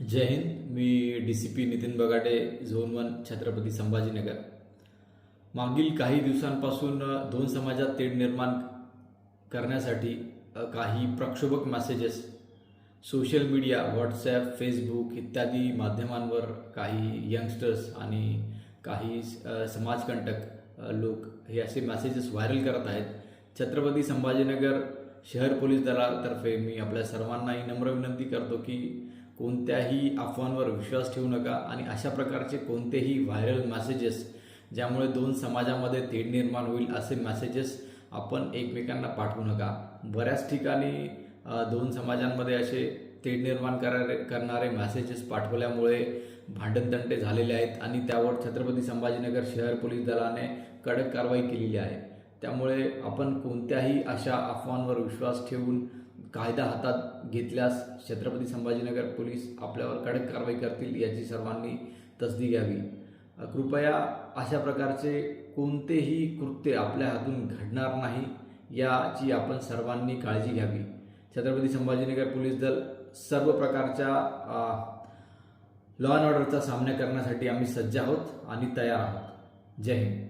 जय हिंद मी D C P Nitin Bagate zone one Chhatrapati Sambhajinagar. मागील काही दिवसांपासून दोन समाजात तेढ निर्माण करण्यासाठी काही प्रक्षोभक messages social media WhatsApp Facebook इत्यादी माध्यमांवर काही यंगस्टर्स आणि काही समाजकंटक लोक हे असे मेसेजेस व्हायरल करत आहेत. छत्रपती संभाजीनगर शहर पोलीस दलातर्फे मी आपल्या सर्वांनाही नम्र विनंती करतो की कोणत्याही अफवांवर विश्वास ठेवू नका आणि अशा प्रकारचे कोणतेही व्हायरल मॅसेजेस ज्यामुळे दोन समाजामध्ये तेढ निर्माण होईल असे मॅसेजेस आपण एकमेकांना पाठवू नका. बऱ्याच ठिकाणी दोन समाजांमध्ये असे तेढ निर्माण करारे करणारे मॅसेजेस पाठवल्यामुळे भांडणतंटे झालेले आहेत आणि त्यावर छत्रपती संभाजीनगर शहर पोलीस दलाने कडक कारवाई केलेली आहे. त्यामुळे आपण कोणत्याही अशा अफवांवर विश्वास ठेवून कायदा हातात घेतल्यास छत्रपती संभाजीनगर पोलीस आपल्यावर कडक कारवाई करतील याची सर्वांनी तसदी घ्यावी. कृपया अशा प्रकारचे कोणतेही कृत्य आपल्या हातून घडणार नाही याची आपण सर्वांनी काळजी घ्यावी. छत्रपती संभाजीनगर पोलीस दल सर्व प्रकारच्या लॉ अँड ऑर्डरचा सामना करण्यासाठी आम्ही सज्ज आहोत आणि तयार आहोत. जय हिंद.